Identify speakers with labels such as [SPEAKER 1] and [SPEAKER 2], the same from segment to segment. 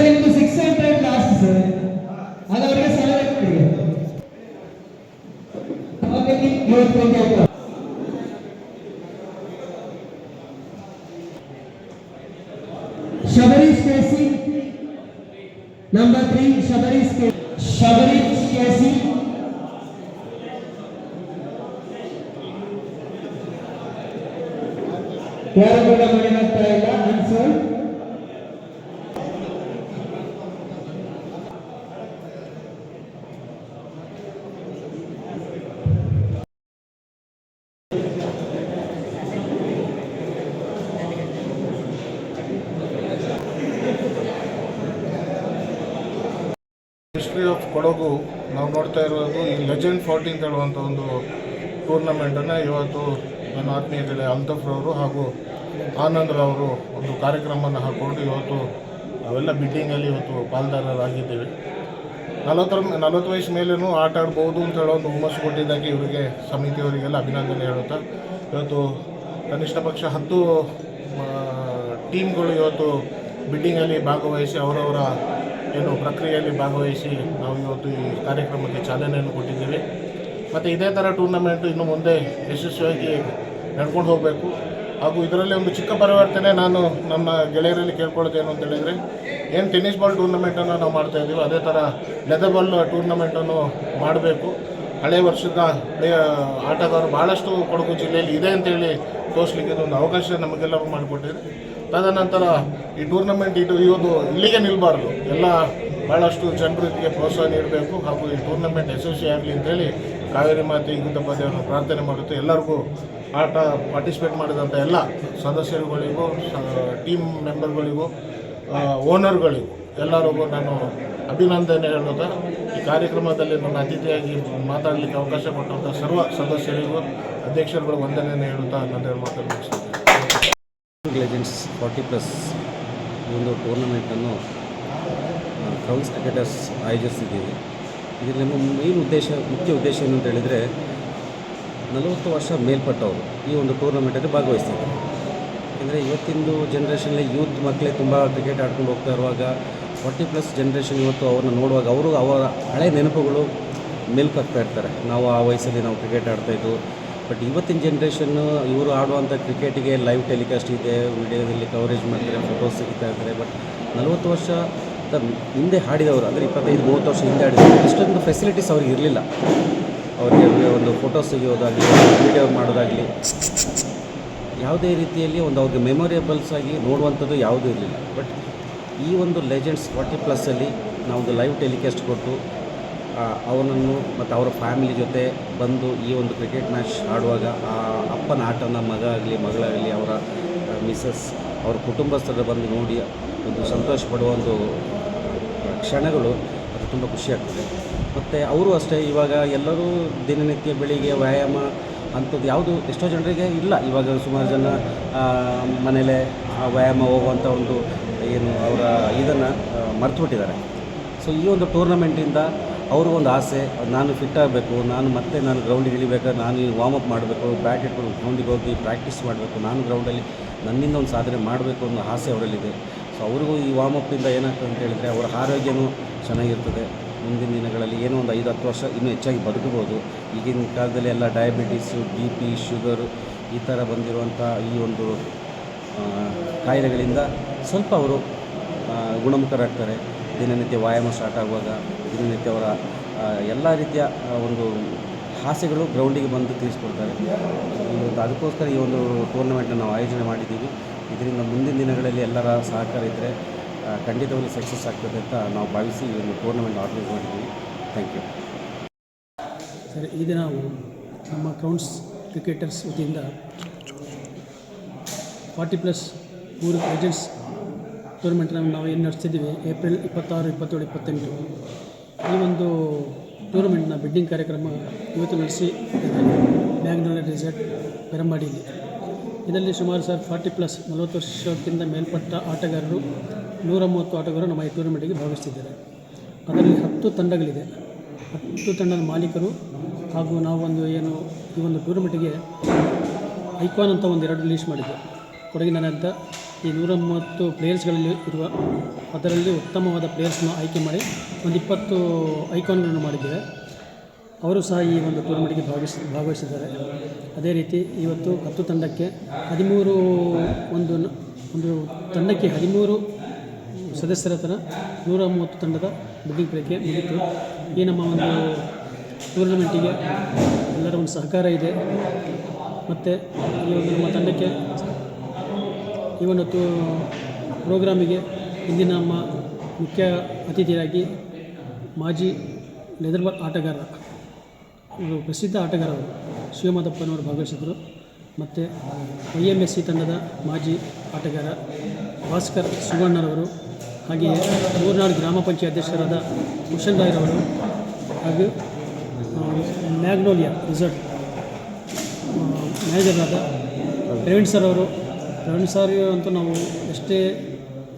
[SPEAKER 1] Sir ನಿಮ್ದು six hundred last sir ಅದು ಅವರಿಗೆ ಸಾವಿರ ಕೊಡಿ ಓಕೆ ಇವತ್ತು ಟ್ವೆಂಟಿ ಆಯ್ತು Shabarish K C number three Shabarish K Shabarish K C ಯಾರು ಕೂಡ ಮಾಡಿನಾಗ್ತಾ ಇಲ್ಲ ಆನ್ಸರ್
[SPEAKER 2] ಕೊಡಗು ನಾವು ನೋಡ್ತಾ ಇರೋದು ಈ ಲೆಜೆಂಡ್ ಫೋರ್ಟೀನ್ ಹೇಳುವಂಥ ಒಂದು ಟೂರ್ನಮೆಂಟನ್ನು ಇವತ್ತು ನನ್ನ ಆತ್ಮೀಯ ಗೆಳೆಯ ಅಲ್ತಫ್ ರವರು ಹಾಗೂ ಆನಂದ್ ರವರು ಒಂದು ಕಾರ್ಯಕ್ರಮವನ್ನು ಹಾಕ್ಕೊಂಡು ಇವತ್ತು ನಾವೆಲ್ಲ ಬಿಡ್ಡಿಂಗಲ್ಲಿ ಇವತ್ತು ಪಾಲ್ದಾರರಾಗಿದ್ದೇವೆ. ನಲವತ್ತರ, ನಲವತ್ತು ವಯಸ್ಸು ಮೇಲೇನು ಆಟ ಆಡ್ಬೋದು ಅಂತ ಹೇಳೋ ಒಂದು ಹುಮ್ಮಸ್ಸು ಕೊಟ್ಟಿದ್ದಾಗಿ ಇವರಿಗೆ ಸಮಿತಿಯವರಿಗೆಲ್ಲ ಅಭಿನಂದನೆ ಹೇಳುತ್ತಾ, ಇವತ್ತು ಕನಿಷ್ಠ ಪಕ್ಷ ಹತ್ತು ಟೀಮ್ಗಳು ಇವತ್ತು ಬಿಡ್ಡಿಂಗಲ್ಲಿ ಭಾಗವಹಿಸಿ ಅವರವರ ಏನು ಪ್ರಕ್ರಿಯೆಯಲ್ಲಿ ಭಾಗವಹಿಸಿ ನಾವು ಇವತ್ತು ಈ ಕಾರ್ಯಕ್ರಮಕ್ಕೆ ಚಾಲನೆಯನ್ನು ಕೊಟ್ಟಿದ್ದೇವೆ. ಮತ್ತು ಇದೇ ಥರ ಟೂರ್ನಮೆಂಟು ಇನ್ನು ಮುಂದೆ ಯಶಸ್ವಿಯಾಗಿ ನಡ್ಕೊಂಡು ಹೋಗಬೇಕು. ಹಾಗೂ ಇದರಲ್ಲಿ ಒಂದು ಚಿಕ್ಕ ಪರಿವರ್ತನೆ ನಾನು ನಮ್ಮ ಗೆಳೆಯರಲ್ಲಿ ಕೇಳ್ಕೊಳ್ಳೋದೇನು ಅಂತ ಹೇಳಿದರೆ, ಏನು ಟೆನ್ನಿಸ್ ಬಾಲ್ ಟೂರ್ನಮೆಂಟನ್ನು ನಾವು ಮಾಡ್ತಾ ಇದ್ದೀವಿ ಅದೇ ಥರ ಲೆದರ್ ಬಾಲ್ ಟೂರ್ನಮೆಂಟನ್ನು ಮಾಡಬೇಕು. ಹಳೆ ವರ್ಷದ ಹಳೆಯ ಆಟಗಾರರು ಭಾಳಷ್ಟು ಕೊಡಗು ಜಿಲ್ಲೆಯಲ್ಲಿ ಇದೆ ಅಂತೇಳಿ ತೋರಿಸ್ಲಿಕ್ಕೆ ಇದೊಂದು ಅವಕಾಶ ನಮಗೆಲ್ಲರೂ ಮಾಡಿಕೊಟ್ಟಿದೆ. ತದನಂತರ ಈ ಟೂರ್ನಮೆಂಟ್ ಇದು ಇವತ್ತು ಇಲ್ಲಿಗೆ ನಿಲ್ಲಬಾರ್ದು ಎಲ್ಲ ಭಾಳಷ್ಟು ಜನರು ಇದಕ್ಕೆ ಪ್ರೋತ್ಸಾಹ ನೀಡಬೇಕು ಹಾಗೂ ಈ ಟೂರ್ನಮೆಂಟ್ ಯಶಸ್ವಿ ಆಗಲಿ ಅಂತೇಳಿ ಕಾವೇರಿ ಮಾತೆ ಈಗುತ್ತ ಪದ್ಯವನ್ನು ಪ್ರಾರ್ಥನೆ ಮಾಡುತ್ತೆ. ಎಲ್ಲರಿಗೂ ಆಟ ಪಾರ್ಟಿಸಿಪೇಟ್ ಮಾಡಿದಂಥ ಎಲ್ಲ ಸದಸ್ಯರುಗಳಿಗೂ ಟೀಮ್ ಮೆಂಬರ್ಗಳಿಗೂ ಓನರ್ಗಳಿಗೂ ಎಲ್ಲರಿಗೂ ನಾನು ಅಭಿನಂದನೆ ಹೇಳೋದ ಈ ಕಾರ್ಯಕ್ರಮದಲ್ಲಿ ನನ್ನ ಅತಿಥಿಯಾಗಿ ಮಾತಾಡಲಿಕ್ಕೆ ಅವಕಾಶ ಕೊಟ್ಟಂಥ ಸರ್ವ ಸದಸ್ಯರಿಗೂ, ಅಧ್ಯಕ್ಷರುಗಳು ವಂದನೆಯನ್ನು ಹೇಳುತ್ತಾ ನನ್ನ ಮಾತನ್ನು ಮುಗಿಸ್ತೇನೆ
[SPEAKER 3] ಫಾರ್ಟಿ ಪ್ಲಸ್ ಈ ಒಂದು ಟೂರ್ನಮೆಂಟನ್ನು ಕ್ರೌನ್ಸ್ ಕ್ರಿಕೆಟರ್ಸ್ ಆಯೋಜಿಸಿದ್ದೀವಿ. ಇದರ ನಮ್ಮ ಮೇನ್ ಉದ್ದೇಶ, ಮುಖ್ಯ ಉದ್ದೇಶ ಏನು ಅಂತ ಹೇಳಿದರೆ ನಲವತ್ತು ವರ್ಷ ಮೇಲ್ಪಟ್ಟವರು ಈ ಒಂದು ಟೂರ್ನಮೆಂಟಲ್ಲಿ ಭಾಗವಹಿಸ್ತಿದ್ದಾರೆ ಯಾಕೆಂದರೆ ಇವತ್ತಿಂದು ಜನ್ರೇಷನಲ್ಲಿ ಯೂತ್ ಮಕ್ಕಳೇ ತುಂಬ ಕ್ರಿಕೆಟ್ ಆಡ್ಕೊಂಡು ಹೋಗ್ತಾ ಇರುವಾಗ ಫಾರ್ಟಿ ಪ್ಲಸ್ ಜನ್ರೇಷನ್ ಇವತ್ತು ಅವ್ರನ್ನ ನೋಡುವಾಗ ಅವರು ಅವರ ಹಳೆ ನೆನಪುಗಳು ಮೇಲ್ಕಾಗ್ತಾ ಇರ್ತಾರೆ. ನಾವು ಆ ವಯಸ್ಸಲ್ಲಿ ನಾವು ಕ್ರಿಕೆಟ್ ಆಡ್ತಾಯಿದ್ದು ಬಟ್ ಇವತ್ತಿನ ಜನ್ರೇಷನ್ನು ಇವರು ಆಡುವಂಥ ಕ್ರಿಕೆಟಿಗೆ ಲೈವ್ ಟೆಲಿಕಾಸ್ಟ್ ಇದೆ, ವಿಡಿಯೋದಲ್ಲಿ ಕವರೇಜ್ ಮಾಡ್ತಾರೆ ಫೋಟೋಸ್ ಸಿಗ್ತಾ ಇರ್ತಾರೆ ಬಟ್ ನಲವತ್ತು ವರ್ಷ ಹಿಂದೆ ಹಾಡಿದವರು ಅಂದರೆ ಇಪ್ಪತ್ತೈದು, ಮೂವತ್ತು ವರ್ಷ ಹಿಂದೆ ಆಡಿದವರು, ಇಷ್ಟೊಂದು ಫೆಸಿಲಿಟೀಸ್ ಅವ್ರಿಗೆ ಇರಲಿಲ್ಲ. ಅವರಿಗೆ ಒಂದು ಫೋಟೋಸ್ ತೆಗೆಯೋದಾಗಲಿ ವಿಡಿಯೋ ಮಾಡೋದಾಗಲಿ, ಯಾವುದೇ ರೀತಿಯಲ್ಲಿ ಒಂದು ಅವ್ರಿಗೆ ಮೆಮೊರೇಬಲ್ಸ್ ಆಗಿ ನೋಡುವಂಥದ್ದು ಯಾವುದೂ ಇರಲಿಲ್ಲ. ಬಟ್ ಈ ಒಂದು ಲೆಜೆಂಡ್ಸ್ ಫಾರ್ಟಿ ಪ್ಲಸ್ಸಲ್ಲಿ ನಾವೊಂದು ಲೈವ್ ಟೆಲಿಕಾಸ್ಟ್ ಕೊಟ್ಟು ಅವನನ್ನು ಮತ್ತು ಅವರ ಫ್ಯಾಮಿಲಿ ಜೊತೆ ಬಂದು ಈ ಒಂದು ಕ್ರಿಕೆಟ್ ಮ್ಯಾಚ್ ಆಡುವಾಗ ಆ ಅಪ್ಪನ ಆಟನ ಮಗ ಆಗಲಿ, ಮಗಳಾಗಲಿ, ಅವರ ಮಿಸ್ಸಸ್ ಅವರ ಕುಟುಂಬಸ್ಥರು ಬಂದು ನೋಡಿ ಒಂದು ಸಂತೋಷ ಪಡುವ ಒಂದು ಕ್ಷಣಗಳು ಅದು ತುಂಬ ಖುಷಿಯಾಗ್ತದೆ ಮತ್ತು ಅವರು ಅಷ್ಟೇ ಇವಾಗ ಎಲ್ಲರೂ ದಿನನಿತ್ಯ ಬೆಳಿಗ್ಗೆ ವ್ಯಾಯಾಮ ಅಂಥದ್ದು ಯಾವುದು ಎಷ್ಟೋ ಜನರಿಗೆ ಇಲ್ಲ. ಇವಾಗ ಸುಮಾರು ಜನ ಮನೆಯಲ್ಲೇ ವ್ಯಾಯಾಮ ಹೋಗುವಂಥ ಒಂದು ಏನು ಅವರ ಇದನ್ನು ಮರ್ತುಬಿಟ್ಟಿದ್ದಾರೆ. ಸೊ ಈ ಒಂದು ಟೂರ್ನಮೆಂಟಿಂದ ಅವ್ರಿಗೊಂದು ಆಸೆ ನಾನು ಫಿಟ್ ಆಗಬೇಕು, ನಾನು ಮತ್ತೆ ನಾನು ಗ್ರೌಂಡಿಗೆ ಇಳಿಬೇಕಾದ್ರೆ ನಾನು ವಾರ್ಮಪ್ ಮಾಡಬೇಕು ಬ್ಯಾಟ್ ಇಟ್ಕೊಂಡು ಗ್ರೌಂಡಿಗೆ ಹೋಗಿ ಪ್ರಾಕ್ಟೀಸ್ ಮಾಡಬೇಕು, ನಾನು ಗ್ರೌಂಡಲ್ಲಿ ನನ್ನಿಂದ ಒಂದು ಸಾಧನೆ ಮಾಡಬೇಕು ಅನ್ನೋ ಆಸೆ ಅವರಲ್ಲಿದೆ. ಸೊ ಅವ್ರಿಗೂ ಈ ವಾರ್ಮಪ್ಪಿಂದ ಏನಾಗ್ತದೆ ಅಂತ ಹೇಳಿದರೆ ಅವರ ಆರೋಗ್ಯನೂ ಚೆನ್ನಾಗಿರ್ತದೆ. ಮುಂದಿನ ದಿನಗಳಲ್ಲಿ ಏನೋ ಒಂದು ಐದು, ಹತ್ತು ವರ್ಷ ಇನ್ನೂ ಹೆಚ್ಚಾಗಿ ಬದುಕಬೋದು. ಈಗಿನ ಕಾಲದಲ್ಲಿ ಎಲ್ಲ ಡಯಾಬಿಟೀಸು ಬಿ ಪಿ ಶುಗರು ಈ ಥರ ಬಂದಿರುವಂಥ ಈ ಒಂದು ಕಾಯಿಲೆಗಳಿಂದ ಸ್ವಲ್ಪ ಅವರು ಗುಣಮುಖರಾಗ್ತಾರೆ. ದಿನನಿತ್ಯ ವ್ಯಾಯಾಮ ಸ್ಟಾರ್ಟ್ ಆಗುವಾಗ, ದಿನನಿತ್ಯ ಅವರ ಎಲ್ಲ ರೀತಿಯ ಒಂದು ಆಸೆಗಳು ಗ್ರೌಂಡಿಗೆ ಬಂದು ತಿಳಿಸ್ಕೊಡ್ತಾರೆ. ಅದಕ್ಕೋಸ್ಕರ ಈ ಒಂದು ಟೂರ್ನಮೆಂಟನ್ನು ನಾವು ಆಯೋಜನೆ ಮಾಡಿದ್ದೀವಿ. ಇದರಿಂದ ಮುಂದಿನ ದಿನಗಳಲ್ಲಿ ಎಲ್ಲರ ಸಹಕಾರ ಇದ್ದರೆ ಖಂಡಿತವಾಗಿ ಸಕ್ಸಸ್ ಆಗ್ತದೆ ಅಂತ ನಾವು ಭಾವಿಸಿ ಈ ಒಂದು ಟೂರ್ನಮೆಂಟ್ ಆರ್ಗನೈಸ್ ಮಾಡಿದ್ದೀವಿ. ಥ್ಯಾಂಕ್ ಯು
[SPEAKER 4] ಸರ್, ಈ ನಾವು ನಮ್ಮ ಕ್ರೌನ್ಸ್ ಕ್ರಿಕೆಟರ್ಸ್ ವತಿಯಿಂದ ಫಾರ್ಟಿ ಪ್ಲಸ್ ಮೂರು ಲೆಜೆಂಡ್ಸ್ ಟೂರ್ನಮೆಂಟ್ನ ನಾವು ಏನು ನಡೆಸ್ತಿದ್ದೀವಿ? ಏಪ್ರಿಲ್ ಇಪ್ಪತ್ತಾರು, ಇಪ್ಪತ್ತೇಳು, ಇಪ್ಪತ್ತೆಂಟು. ಈ ಒಂದು ಟೂರ್ನಮೆಂಟ್ನ ಬಿಡ್ಡಿಂಗ್ ಕಾರ್ಯಕ್ರಮ ಇವತ್ತು ನಡೆಸಿ ಬ್ಯಾಂಗ್ನೂರ್ ರೆಸಾರ್ಟ್ ಪೆರಂಬಾಡಿಯಲ್ಲಿ ಇದರಲ್ಲಿ ಸುಮಾರು ಸರ್ ಫಾರ್ಟಿ ಪ್ಲಸ್ ನಲವತ್ತು ವರ್ಷಕ್ಕಿಂತ ಮೇಲ್ಪಟ್ಟ ಆಟಗಾರರು, ನೂರ ಮೂವತ್ತು ಆಟಗಾರರು ನಮ್ಮ ಈ ಟೂರ್ನಮೆಂಟಿಗೆ ಭಾಗವಹಿಸ್ತಿದ್ದಾರೆ. ಅದರಲ್ಲಿ ಹತ್ತು ತಂಡಗಳಿದೆ. ಹತ್ತು ತಂಡದ ಮಾಲೀಕರು ಹಾಗೂ ನಾವು ಒಂದು ಏನು, ಈ ಒಂದು ಟೂರ್ನಮೆಂಟಿಗೆ ಐಕಾನ್ ಅಂತ ಒಂದು ಎರಡು ರಿಲೀಸ್ ಮಾಡಿದ್ದು. ಕೊಡಗಿನಾದ್ಯಂತ ಈ ನೂರ ಮೂವತ್ತು ಪ್ಲೇಯರ್ಸ್ಗಳಲ್ಲಿ ಇರುವ ಅದರಲ್ಲಿ ಉತ್ತಮವಾದ ಪ್ಲೇಯರ್ಸ್ನ ಆಯ್ಕೆ ಮಾಡಿ ಒಂದು ಇಪ್ಪತ್ತು ಐಕಾನ್ಗಳನ್ನು ಮಾಡಿದ್ದೇವೆ ಅವರು ಸಹ ಈ ಒಂದು ಟೂರ್ನಮೆಂಟ್ಗೆ ಭಾಗವಹಿಸಿ ಭಾಗವಹಿಸಿದ್ದಾರೆ. ಅದೇ ರೀತಿ ಇವತ್ತು ಹತ್ತು ತಂಡಕ್ಕೆ ಹದಿಮೂರು ಒಂದು ಒಂದು ತಂಡಕ್ಕೆ ಹದಿಮೂರು ಸದಸ್ಯರ ಥರ ನೂರ ಮೂವತ್ತು ತಂಡದ ಬಿಡ್ಡಿಂಗ್ ಪ್ರಕ್ರಿಯೆ ಮುಗಿತು. ಈ ನಮ್ಮ ಒಂದು ಟೂರ್ನಮೆಂಟಿಗೆ ಎಲ್ಲರ ಒಂದು ಸಹಕಾರ ಇದೆ. ಮತ್ತು ಈ ಒಂದು ನಮ್ಮ ತಂಡಕ್ಕೆ ಈ ಒಂದು ಪ್ರೋಗ್ರಾಮಿಗೆ ಇಂದಿನ ನಮ್ಮ ಮುಖ್ಯ ಅತಿಥಿಯಾಗಿ ಮಾಜಿ ಲೆದರ್ಬಾಲ್ ಆಟಗಾರ ಪ್ರಸಿದ್ಧ ಆಟಗಾರರು ಶಿವಮಾದಪ್ಪನವರು ಭಾಗವಹಿಸಿದರು ಮತ್ತು ಐ ಎಂ ಎಸ್ ಸಿ ತಂಡದ ಮಾಜಿ ಆಟಗಾರ ಭಾಸ್ಕರ್ ಸುವರ್ಣರವರು, ಹಾಗೆಯೇ ಮೂರ್ನಾಡು ಗ್ರಾಮ ಪಂಚಾಯತ್ ಅಧ್ಯಕ್ಷರಾದ ಕುಶನ್ ರಾಯ್ರವರು ಹಾಗೂ ಮ್ಯಾಗ್ನೋಲಿಯಾ ರಿಸರ್ಟ್ ಮ್ಯಾನೇಜರ್ನಾದ ಪ್ರವೀಣ್ ಸರ್ ಅವರು ಪ್ರವೀಣ್ ಸಾರಿ ಅಂತೂ ನಾವು ಎಷ್ಟೇ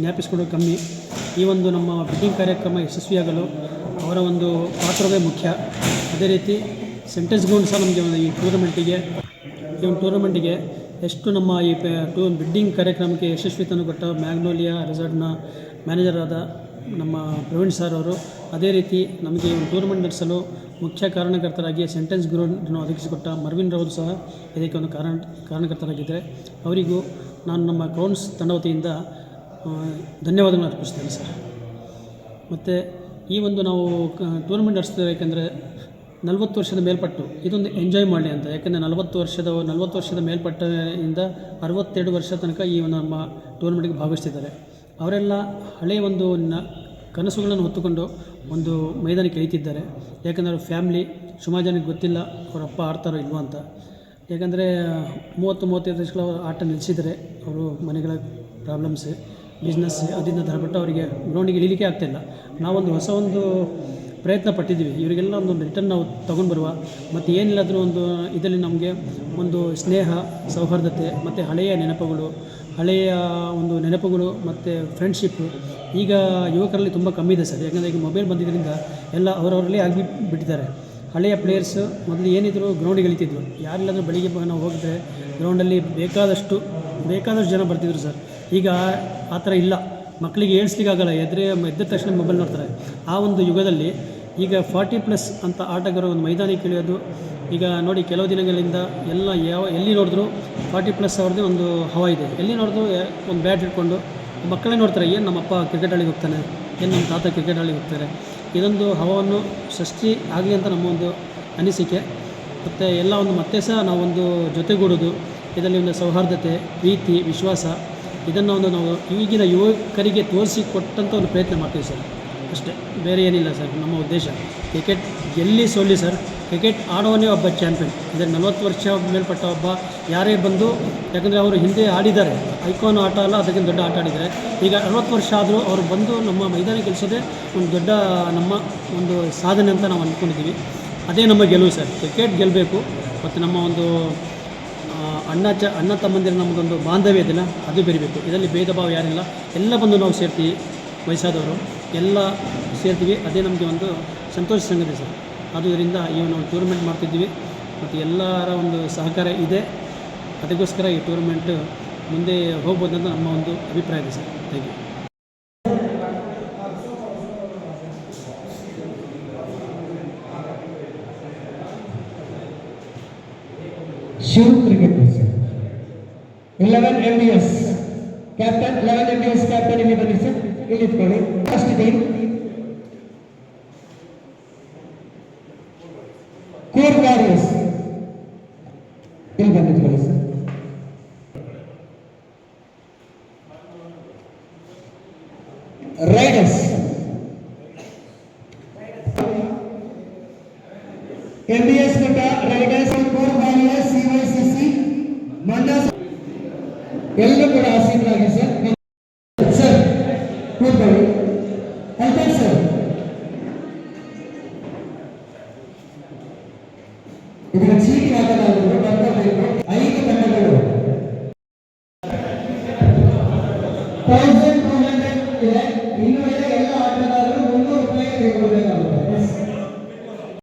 [SPEAKER 4] ಜ್ಞಾಪಿಸ್ಕೊಳ್ಳೋದು ಕಮ್ಮಿ. ಈ ಒಂದು ನಮ್ಮ ಬಿಡ್ಡಿಂಗ್ ಕಾರ್ಯಕ್ರಮ ಯಶಸ್ವಿಯಾಗಲು ಅವರ ಒಂದು ಪಾತ್ರವೇ ಮುಖ್ಯ. ಅದೇ ರೀತಿ ಸೆಂಟೆನ್ಸ್ ಗ್ರೌಂಡ್ ಸಹ ನಮಗೆ ಒಂದು ಈ ಟೂರ್ನಮೆಂಟಿಗೆ ಈ ಒಂದು ಟೂರ್ನಮೆಂಟಿಗೆ ಎಷ್ಟು ನಮ್ಮ ಈ ಟೂ ಬಿಡ್ಡಿಂಗ್ ಕಾರ್ಯಕ್ರಮಕ್ಕೆ ಯಶಸ್ವಿ ತಂದು ಕೊಟ್ಟ ಮ್ಯಾಗ್ನೋಲಿಯಾ ರೆಸಾರ್ಟ್ನ ಮ್ಯಾನೇಜರಾದ ನಮ್ಮ ಪ್ರವೀಣ್ ಸರ್ ಅವರು ಅದೇ ರೀತಿ ನಮಗೆ ಒಂದು ಟೂರ್ನಮೆಂಟ್ ನಡೆಸಲು ಮುಖ್ಯ ಕಾರಣಕರ್ತರಾಗಿ ಸೆಂಟೆನ್ಸ್ ಗ್ರೌಂಡನ್ನು ಒದಗಿಸಿಕೊಟ್ಟ ಮರ್ವಿನ್ ರವರು ಸಹ ಇದಕ್ಕೆ ಒಂದು ಕಾರಣ, ಕಾರಣಕರ್ತರಾಗಿದ್ದಾರೆ. ಅವರಿಗೂ ನಾನು ನಮ್ಮ ಕೌನ್ಸ್ ತಂಡ ವತಿಯಿಂದ ಧನ್ಯವಾದಗಳನ್ನು ಅರ್ಪಿಸ್ತೇನೆ ಸರ್ ಮತ್ತು ಈ ಒಂದು ನಾವು ಟೂರ್ನಮೆಂಟ್ ನಡೆಸ್ತಿದ್ದೇವೆ ಯಾಕೆಂದರೆ ನಲವತ್ತು ವರ್ಷದ ಮೇಲ್ಪಟ್ಟು ಇದೊಂದು ಎಂಜಾಯ್ ಮಾಡಲಿ ಅಂತ. ಯಾಕೆಂದರೆ ನಲವತ್ತು ವರ್ಷದ ನಲವತ್ತು ವರ್ಷದ ಮೇಲ್ಪಟ್ಟಿಂದ ಅರವತ್ತೆರಡು ವರ್ಷ ತನಕ ಈ ಒಂದು ನಮ್ಮ ಟೂರ್ನಮೆಂಟ್ಗೆ ಭಾಗವಹಿಸ್ತಿದ್ದಾರೆ. ಅವರೆಲ್ಲ ಹಳೆಯ ಒಂದು ನ, ಕನಸುಗಳನ್ನು ಹೊತ್ತುಕೊಂಡು ಒಂದು ಮೈದಾನಕ್ಕೆ ಇಳಿತಿದ್ದಾರೆ ಯಾಕಂದರೆ ಅವ್ರ ಫ್ಯಾಮ್ಲಿ, ಸುಮಾರು ಜನಕ್ಕೆ ಗೊತ್ತಿಲ್ಲ ಅವ್ರ ಅಪ್ಪ ಆಡ್ತಾರೋ ಇಲ್ವೋ ಅಂತ. ಯಾಕಂದರೆ, ಮೂವತ್ತು, ಮೂವತ್ತೈದು ವರ್ಷಗಳ ಆಟ ನಿಲ್ಲಿಸಿದರೆ ಅವರು ಮನೆಗಳ ಪ್ರಾಬ್ಲಮ್ಸ್ ಬಿಸ್ನೆಸ್ ಅದರಿಂದ ದರಬಿಟ್ಟು ಅವರಿಗೆ ಗ್ರೌಂಡಿಗೆ ಇಳಿಲಿಕ್ಕೆ ಆಗ್ತಾಯಿಲ್ಲ ನಾವೊಂದು ಹೊಸ ಒಂದು ಪ್ರಯತ್ನ ಪಟ್ಟಿದ್ದೀವಿ. ಇವರಿಗೆಲ್ಲ ಒಂದು ರಿಟರ್ನ್ ನಾವು ತೊಗೊಂಡು ಬರುವ, ಮತ್ತು ಏನಿಲ್ಲಾದರೂ ಒಂದು ಇದರಲ್ಲಿ ನಮಗೆ ಒಂದು ಸ್ನೇಹ, ಸೌಹಾರ್ದತೆ, ಮತ್ತು ಹಳೆಯ ನೆನಪುಗಳು ಹಳೆಯ ಒಂದು ನೆನಪುಗಳು ಮತ್ತು ಫ್ರೆಂಡ್ಶಿಪ್ಪು ಈಗ ಯುವಕರಲ್ಲಿ ತುಂಬ ಕಮ್ಮಿ ಇದೆ ಸರ್. ಯಾಕಂದರೆ ಈಗ ಮೊಬೈಲ್ ಬಂದಿದ್ದರಿಂದ ಎಲ್ಲ ಅವರವರಲ್ಲೇ ಆಗಿ ಬಿಟ್ಟಿದ್ದಾರೆ. ಹಳೆಯ ಪ್ಲೇಯರ್ಸು ಮೊದಲು ಏನಿದ್ರು ಗ್ರೌಂಡಿಗೆ ಇಳಿತಿದ್ರು. ಯಾರಿಲ್ಲಾದರೂ ಬೆಳಿಗ್ಗೆ ನಾವು ಹೋಗಿದ್ರೆ ಗ್ರೌಂಡಲ್ಲಿ ಬೇಕಾದಷ್ಟು ಬೇಕಾದಷ್ಟು ಜನ ಬರ್ತಿದ್ರು ಸರ್. ಈಗ ಆ ಥರ ಇಲ್ಲ. ಮಕ್ಕಳಿಗೆ ಏಳ್ಸ್ಲಿಕ್ಕಾಗಲ್ಲ ಎದ್ರೆ, ಎದ್ದ ತಕ್ಷಣ ಮೊಬೈಲ್ ನೋಡ್ತಾರೆ. ಆ ಒಂದು ಯುಗದಲ್ಲಿ ಈಗ ಫಾರ್ಟಿ ಪ್ಲಸ್ ಅಂತ ಆಟಗಾರರು ಒಂದು ಮೈದಾನಕ್ಕೆ ಇಳಿಯೋದು, ಈಗ ನೋಡಿ ಕೆಲವು ದಿನಗಳಿಂದ ಎಲ್ಲ ಯಾವ ಎಲ್ಲಿ ನೋಡಿದ್ರು ಫಾರ್ಟಿ ಪ್ಲಸ್ ಅವ್ರದ್ದು ಒಂದು ಹವಾ ಇದೆ. ಎಲ್ಲಿ ನೋಡಿದ್ರು ಒಂದು ಬ್ಯಾಟ್ ಇಟ್ಕೊಂಡು ಮಕ್ಕಳೇ ನೋಡ್ತಾರೆ, ಏನು ನಮ್ಮಪ್ಪ ಕ್ರಿಕೆಟ್ ಆಳಿಗೆ ಹೋಗ್ತಾನೆ? ಏನು ನಮ್ಮ ತಾತ ಕ್ರಿಕೆಟ್ ಆಳಿಗೆ ಹೋಗ್ತಾರೆ? ಇದೊಂದು ಹವಾವನ್ನು ಸೃಷ್ಟಿ ಆಗಲಿ ಅಂತ ನಮ್ಮ ಒಂದು ಅನಿಸಿಕೆ. ಮತ್ತು ಎಲ್ಲ ಒಂದು ಮತ್ತೆ ಸಹ ನಾವೊಂದು ಜೊತೆಗೂಡೋದು. ಇದರಲ್ಲಿ ಒಂದು ಸೌಹಾರ್ದತೆ, ಪ್ರೀತಿ, ವಿಶ್ವಾಸ, ಇದನ್ನು ಒಂದು ನಾವು ಈಗಿನ ಯುವಕರಿಗೆ ತೋರಿಸಿ ಕೊಟ್ಟಂಥ ಒಂದು ಪ್ರಯತ್ನ ಮಾಡ್ತೀವಿ ಸರ್. ಅಷ್ಟೇ. ಬೇರೆ ಏನಿಲ್ಲ ಸರ್, ನಮ್ಮ ಉದ್ದೇಶ. ಕ್ರಿಕೆಟ್ ಎಲ್ಲಿ ಸೋಲಿ ಸರ್? ಕ್ರಿಕೆಟ್ ಆಡೋನೇ ಒಬ್ಬ ಚಾಂಪಿಯನ್ ಅಂದರೆ ನಲವತ್ತು ವರ್ಷ ಮೇಲ್ಪಟ್ಟ ಒಬ್ಬ ಯಾರೇ ಬಂದು, ಯಾಕಂದರೆ ಅವರು ಹಿಂದೆ ಆಡಿದ್ದಾರೆ. ಐಕೋನ್ ಆಟ ಅಲ್ಲ, ಅದಕ್ಕಿಂತ ದೊಡ್ಡ ಆಟ ಆಡಿದ್ದಾರೆ. ಈಗ ಅರವತ್ತು ವರ್ಷ ಆದರೂ ಅವರು ಬಂದು ನಮ್ಮ ಮೈದಾನ ಗೆಲ್ಲಿಸೋದೇ ಒಂದು ದೊಡ್ಡ ನಮ್ಮ ಒಂದು ಸಾಧನೆ ಅಂತ ನಾವು ಅಂದ್ಕೊಂಡಿದ್ದೀವಿ. ಅದೇ ನಮ್ಮ ಗೆಲುವು ಸರ್. ಕ್ರಿಕೆಟ್ ಗೆಲ್ಲಬೇಕು ಮತ್ತು ನಮ್ಮ ಒಂದು ಅಣ್ಣ ಚ, ಅಣ್ಣ ತಮ್ಮಂದಿರ ನಮ್ಮದೊಂದು ಬಾಂಧವ್ಯ ಇದೆಯಲ್ಲ, ಅದು ಬೆರಿಬೇಕು. ಇದರಲ್ಲಿ ಭೇದ ಭಾವ ಯಾರಿಲ್ಲ. ಎಲ್ಲ ಬಂದು ನಾವು ಸೇರ್ತೀವಿ ವಯಸ್ಸಾದವರು ಎಲ್ಲ ಸೇರ್ತೀವಿ. ಅದೇ ನಮಗೆ ಒಂದು ಸಂತೋಷ ಸಂಗತಿ ಸರ್. ಆದುದರಿಂದ ಈ ನಾವು ಟೂರ್ನಮೆಂಟ್ ಮಾಡ್ತಿದ್ದೀವಿ. ಮತ್ತು ಎಲ್ಲರ ಒಂದು ಸಹಕಾರ ಇದೆ. ಅದಕ್ಕೋಸ್ಕರ ಈ ಟೂರ್ನಮೆಂಟ್ ಮುಂದೆ ಹೋಗ್ಬೋದು ಅಂತ ನಮ್ಮ ಒಂದು ಅಭಿಪ್ರಾಯ ಇದೆ
[SPEAKER 1] sir. Thank you eleven M captain eleven M B S captain ಇಲ್ಲಿ ಬನ್ನಿ ಸರ್ ಇಲ್ಲಿ ಫಸ್ಟ್ ಟೀಮ್ రైడర్స్. ఎంబీఎస్ గుట్ట రైడర్స్ కోర్ బాలియా సివైసిసి మండల